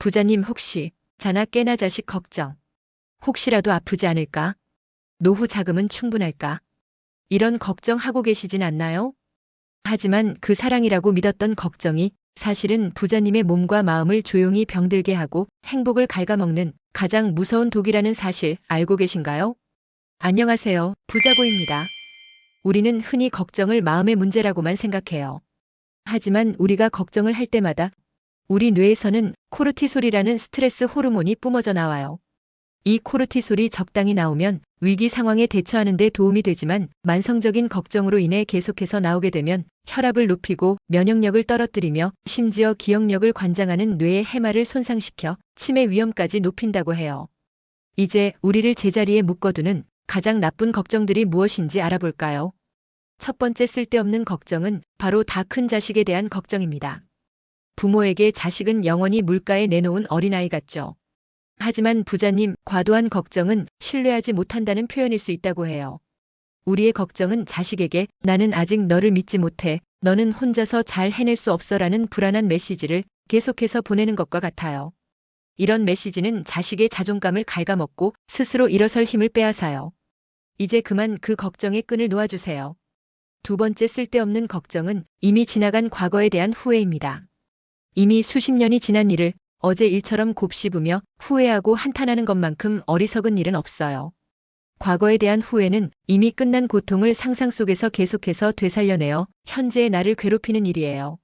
부자님 혹시 자나 깨나 자식 걱정. 혹시라도 아프지 않을까? 노후 자금은 충분할까? 이런 걱정하고 계시진 않나요? 하지만 그 사랑이라고 믿었던 걱정이 사실은 부자님의 몸과 마음을 조용히 병들게 하고 행복을 갉아먹는 가장 무서운 독이라는 사실 알고 계신가요? 안녕하세요. 부자고입니다. 우리는 흔히 걱정을 마음의 문제라고만 생각해요. 하지만 우리가 걱정을 할 때마다 우리 뇌에서는 코르티솔이라는 스트레스 호르몬이 뿜어져 나와요. 이 코르티솔이 적당히 나오면 위기 상황에 대처하는 데 도움이 되지만 만성적인 걱정으로 인해 계속해서 나오게 되면 혈압을 높이고 면역력을 떨어뜨리며 심지어 기억력을 관장하는 뇌의 해마를 손상시켜 치매 위험까지 높인다고 해요. 이제 우리를 제자리에 묶어두는 가장 나쁜 걱정들이 무엇인지 알아볼까요? 첫 번째 쓸데없는 걱정은 바로 다 큰 자식에 대한 걱정입니다. 부모에게 자식은 영원히 물가에 내놓은 어린아이 같죠. 하지만 부자님, 과도한 걱정은 신뢰하지 못한다는 표현일 수 있다고 해요. 우리의 걱정은 자식에게 나는 아직 너를 믿지 못해, 너는 혼자서 잘 해낼 수 없어라는 불안한 메시지를 계속해서 보내는 것과 같아요. 이런 메시지는 자식의 자존감을 갉아먹고 스스로 일어설 힘을 빼앗아요. 이제 그만 그 걱정의 끈을 놓아주세요. 두 번째 쓸데없는 걱정은 이미 지나간 과거에 대한 후회입니다. 이미 수십 년이 지난 일을 어제 일처럼 곱씹으며 후회하고 한탄하는 것만큼 어리석은 일은 없어요. 과거에 대한 후회는 이미 끝난 고통을 상상 속에서 계속해서 되살려내어 현재의 나를 괴롭히는 일이에요.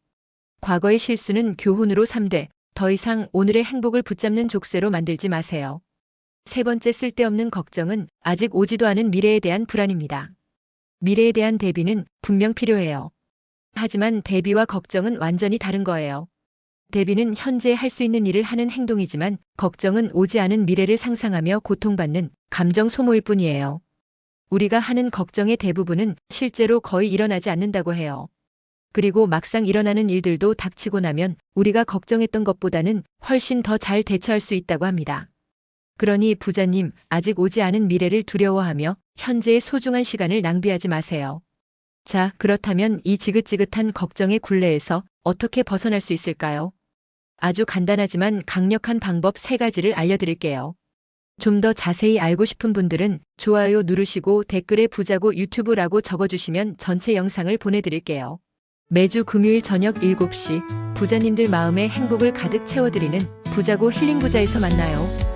과거의 실수는 교훈으로 삼되 더 이상 오늘의 행복을 붙잡는 족쇄로 만들지 마세요. 세 번째 쓸데없는 걱정은 아직 오지도 않은 미래에 대한 불안입니다. 미래에 대한 대비는 분명 필요해요. 하지만 대비와 걱정은 완전히 다른 거예요. 대비는 현재 할 수 있는 일을 하는 행동이지만 걱정은 오지 않은 미래를 상상하며 고통받는 감정 소모일 뿐이에요. 우리가 하는 걱정의 대부분은 실제로 거의 일어나지 않는다고 해요. 그리고 막상 일어나는 일들도 닥치고 나면 우리가 걱정했던 것보다는 훨씬 더 잘 대처할 수 있다고 합니다. 그러니 부자님, 아직 오지 않은 미래를 두려워하며 현재의 소중한 시간을 낭비하지 마세요. 자, 그렇다면 이 지긋지긋한 걱정의 굴레에서 어떻게 벗어날 수 있을까요? 아주 간단하지만 강력한 방법 세 가지를 알려드릴게요. 좀 더 자세히 알고 싶은 분들은 좋아요 누르시고 댓글에 부자고 유튜브라고 적어주시면 전체 영상을 보내드릴게요. 매주 금요일 저녁 7시 부자님들 마음의 행복을 가득 채워드리는 부자고 힐링 부자에서 만나요.